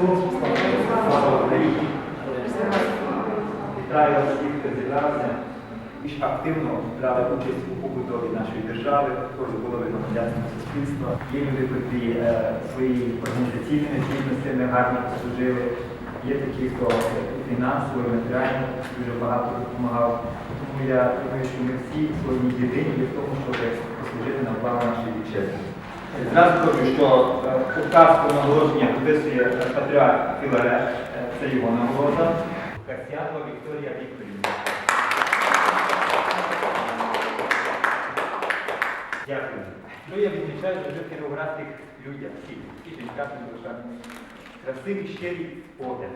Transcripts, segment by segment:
Вітаю вас всіх, зібрався. Більш активно брали участь у побудові нашої держави, розбудові громадянського суспільства. Є люди, котрі е, свої організаційними здібностями гарно послужили. Є такі, хто фінансово, матеріально дуже багато допомагав. Тому я думаю, що ми всі сьогодні єдині в тому, щоб послужити на благо нашої вітчизни. Зразу кажу, що е, указ про нагородження підписує е, патріарх Філарет, е, це його нагорода. Касьянова Вікторія Вікторівна. Дякую. Ну, я відмічаю, в кіровоградських людях, всіх, і жінках душами, красивий щирий погляд.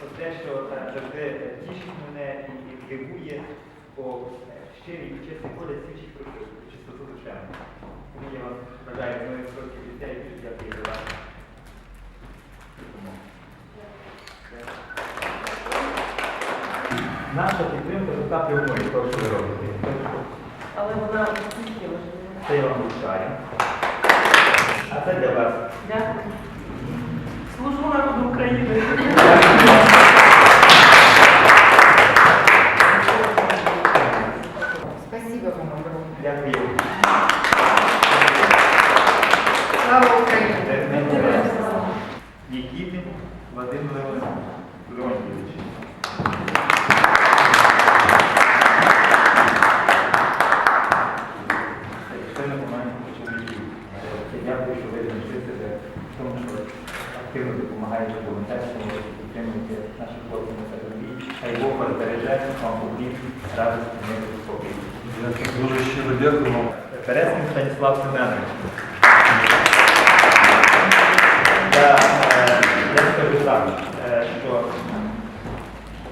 Це те, що е, завжди е, тішить мене і, дивує, бо е, щирий і чесний погляд свідчить про Тому я вас бажаю моїх років дітей, дуже дякую за. Наша підтримка така прямої, то, що ви робите. Але вона настільки важлива. Це я вам вручаю. А це для вас. Дякую. Служу народу України. Вадим Леонідович. Дякую, що ви себе в тому, що активно допомагаєте волонтерству, підтримуєте наших хлопців на передовій. Хай Бог вас береже, вам побіг, радості, миру, спокій. Я дуже щиро дякую вам. Станіслав Семенович. Так, е, що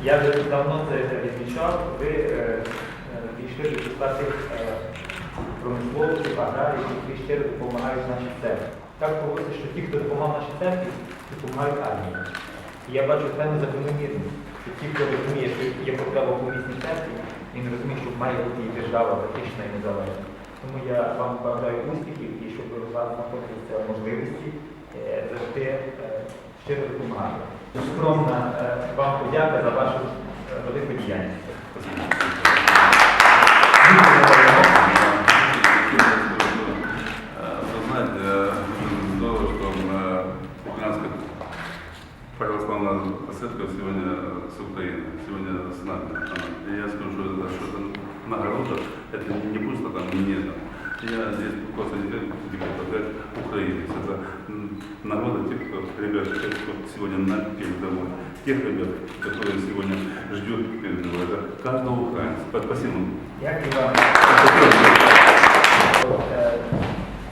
я вже давно це відмічав, ви е, е, до числа промисловців, аграріїв, які щиро допомагають нашій церкві. Так поводиться, що ті, хто допомагав нашій церкві, допомагають армії. І я бачу певну закономірність, що ті, хто розуміє, що є потреба в помісній церкві, він розуміє, що має бути і держава захищена і незалежна. Тому я вам бажаю успіхів і щоб у вас знаходилися можливості завжди е, щиро допомагати. Скромна е, вам подяка за вашу е, велику діяльність. Вы знаете, здорово, что э, Украинская православная церковь сегодня с Украины, сегодня с нами. И я скажу, что это, что это нагорода, это не просто там мне там. Я здесь просто не депутат Украины. Это м, награда тех, ребят, тех, кто сегодня на передовой. Тех ребят, которые сегодня ждет передовой. Это каждого украинца. Спасибо. Вам. Е,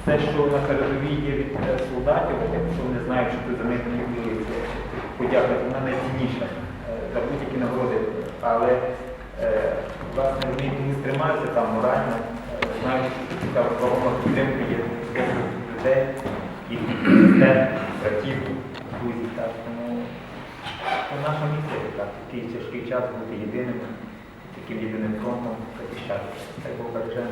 Те, що на передовій є від е, солдатів, якщо вони знають, що ти за них воюєш, подяка, вона найцінніша е, за будь-які нагороди. Але е, власне вони не стримаються там морально, е, знають, що така вагома підтримка є людей, і сестер, братів, друзів. Так, тому це наша місія так, такий тяжкий час бути єдиним, таким єдиним фронтом захищати. Хай Бог береже.